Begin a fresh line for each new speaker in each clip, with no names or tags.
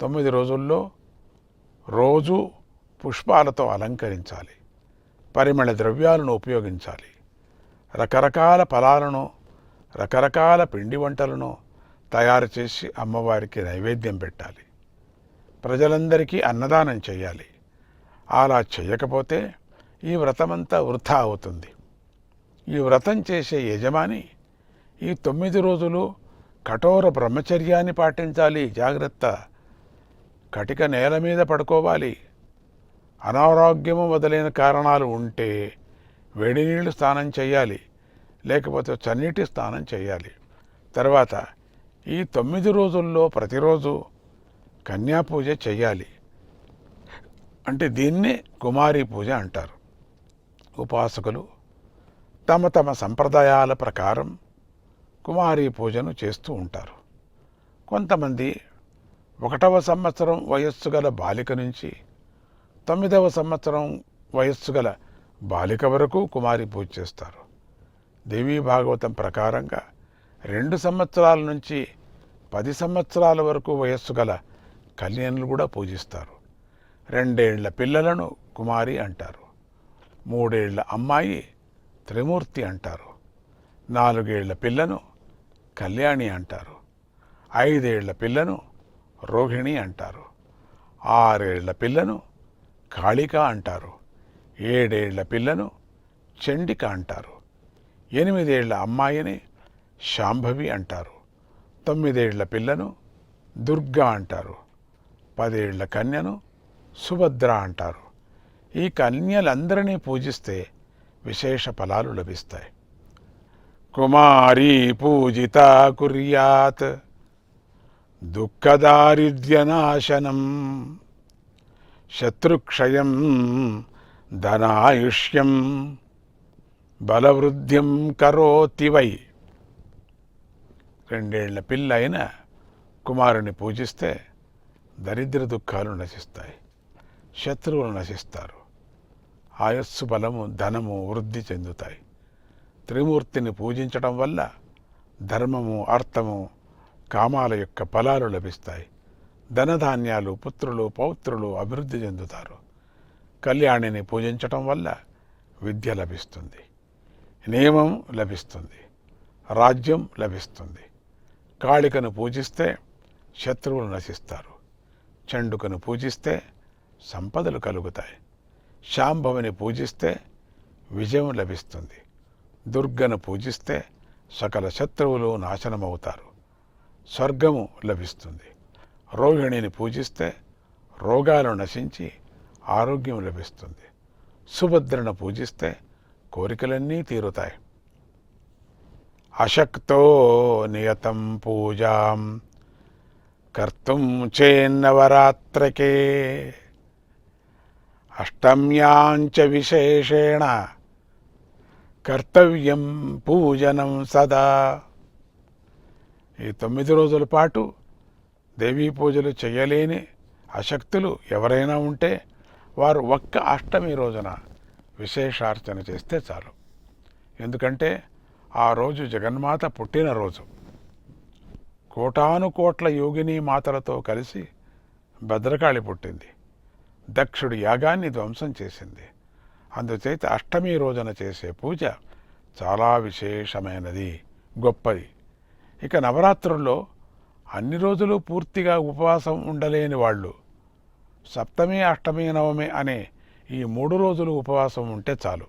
తొమ్మిది రోజుల్లో రోజు పుష్పాలతో అలంకరించాలి. పరిమళ ద్రవ్యాలను ఉపయోగించాలి. రకరకాల ఫలాలను రకరకాల పిండి వంటలను తయారు చేసి అమ్మవారికి నైవేద్యం పెట్టాలి. ప్రజలందరికీ అన్నదానం చేయాలి. అలా చేయకపోతే ఈ వ్రతమంతా వృథా అవుతుంది. ఈ వ్రతం చేసే యజమాని ఈ తొమ్మిది రోజులు కఠోర బ్రహ్మచర్యాన్ని పాటించాలి. జాగ్రత్త. కటిక నేల మీద పడుకోవాలి. అనారోగ్యము మొదలైన కారణాలు ఉంటే వేడి నీళ్ళు స్నానం చేయాలి. లేకపోతే చన్నీటి స్నానం చేయాలి. తర్వాత ఈ తొమ్మిది రోజుల్లో ప్రతిరోజు కన్యా పూజ చేయాలి. అంటే దీన్నే కుమారి పూజ అంటారు. ఉపాసకులు తమ తమ సంప్రదాయాల ప్రకారం కుమారి పూజను చేస్తూ ఉంటారు. కొంతమంది ఒకటవ సంవత్సరం వయస్సు గల బాలిక నుంచి తొమ్మిదవ సంవత్సరం వయస్సు గల బాలిక వరకు కుమారి పూజ చేస్తారు. దేవీ భాగవతం ప్రకారంగా రెండు సంవత్సరాల నుంచి పది సంవత్సరాల వరకు వయస్సు గల కళ్యాణులు కూడా పూజిస్తారు. రెండేళ్ళ పిల్లలను కుమారి అంటారు. మూడేళ్ళ అమ్మాయి త్రిమూర్తి అంటారు. నాలుగేళ్ళ పిల్లను కళ్యాణి అంటారు. ఐదేళ్ళ పిల్లను రోహిణి అంటారు. ఆరేళ్ళ పిల్లను కాళిక అంటారు. ఏడేళ్ళ పిల్లను చండిక అంటారు. ఎనిమిదేళ్ళ అమ్మాయిని శాంభవి అంటారు. తొమ్మిదేళ్ళ పిల్లను దుర్గా అంటారు. పదేళ్ళ కన్యను సుభద్ర అంటారు. ఈ కన్యలందరినీ పూజిస్తే విశేష ఫలాలు లభిస్తాయి. కుమారీ పూజిత కుర్యాత్ దుఃఖదారిద్ర్యనాశనం. శత్రుక్షయం ధనాయుష్యం. బలవృద్ధిం కరోతి వై. రెండేళ్ళ పిల్ల అయిన కుమారుని పూజిస్తే దరిద్ర దుఃఖాలు నశిస్తాయి. శత్రువులు నశిస్తారు. ఆయస్సు బలము ధనము వృద్ధి చెందుతాయి. త్రిమూర్తిని పూజించడం వల్ల ధర్మము అర్థము కామాల యొక్క ఫలాలు లభిస్తాయి. ధనధాన్యాలు పుత్రులు పౌత్రులు అభివృద్ధి చెందుతారు. కళ్యాణిని పూజించటం వల్ల విద్య లభిస్తుంది. నియమం లభిస్తుంది. రాజ్యం లభిస్తుంది. కాళికను పూజిస్తే శత్రువులు నశిస్తారు. చండుకను పూజిస్తే సంపదలు కలుగుతాయి. శాంభవిని పూజిస్తే విజయం లభిస్తుంది. దుర్గను పూజిస్తే సకల శత్రువులు నాశనమవుతారు. స్వర్గము లభిస్తుంది. రోహిణిని పూజిస్తే రోగాలు నశించి ఆరోగ్యం లభిస్తుంది. సుభద్రను పూజిస్తే కోరికలన్నీ తీరుతాయి. అశక్తో నియతం పూజాం కర్తుం చేన్నవరాత్రకే అష్టమ్యాంచ విశేషేణ కర్తవ్యం పూజనం సదా. ఈ తొమ్మిది రోజుల పాటు దేవీ పూజలు చేయలేని అశక్తులు ఎవరైనా ఉంటే వారు ఒక్క అష్టమి రోజున విశేషార్చన చేస్తే చాలు. ఎందుకంటే ఆ రోజు జగన్మాత పుట్టినరోజు. కోటాను కోట్ల యోగిని మాతలతో కలిసి భద్రకాళి పుట్టింది. దక్షుడి యాగాన్ని ధ్వంసం చేసింది. అందుచేత అష్టమి రోజున చేసే పూజ చాలా విశేషమైనది గొప్పది. ఇక నవరాత్రుల్లో అన్ని రోజులు పూర్తిగా ఉపవాసం ఉండలేని వాళ్ళు సప్తమి అష్టమి నవమి అనే ఈ మూడు రోజులు ఉపవాసం ఉంటే చాలు.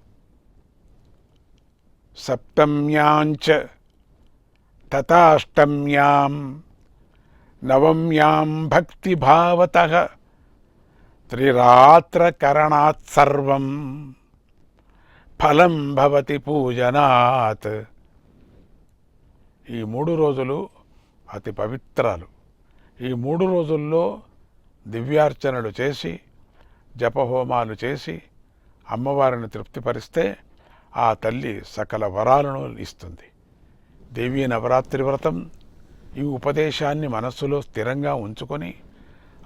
సప్తమ్యాంచ తథాష్టమ్యాం నవమ్యాం భక్తిభావత త్రిరాత్రకరణాత్ సర్వం ఫలం భవతి పూజనాత్ ఈ మూడు రోజులు అతి పవిత్రాలు. ఈ మూడు రోజుల్లో దివ్యార్చనలు చేసి జపహోమాలు చేసి అమ్మవారిని తృప్తిపరిస్తే ఆ తల్లి సకల వరాలను ఇస్తుంది. దేవీ నవరాత్రి వ్రతం ఈ ఉపదేశాన్ని మనస్సులో స్థిరంగా ఉంచుకొని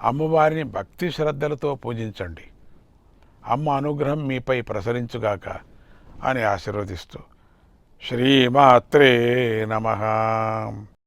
అమ్మవారిని భక్తి శ్రద్ధలతో పూజించండి. అమ్మ అనుగ్రహం మీపై ప్రసరించుగాక అని ఆశీర్వదిస్తూ శ్రీమాత్రే నమ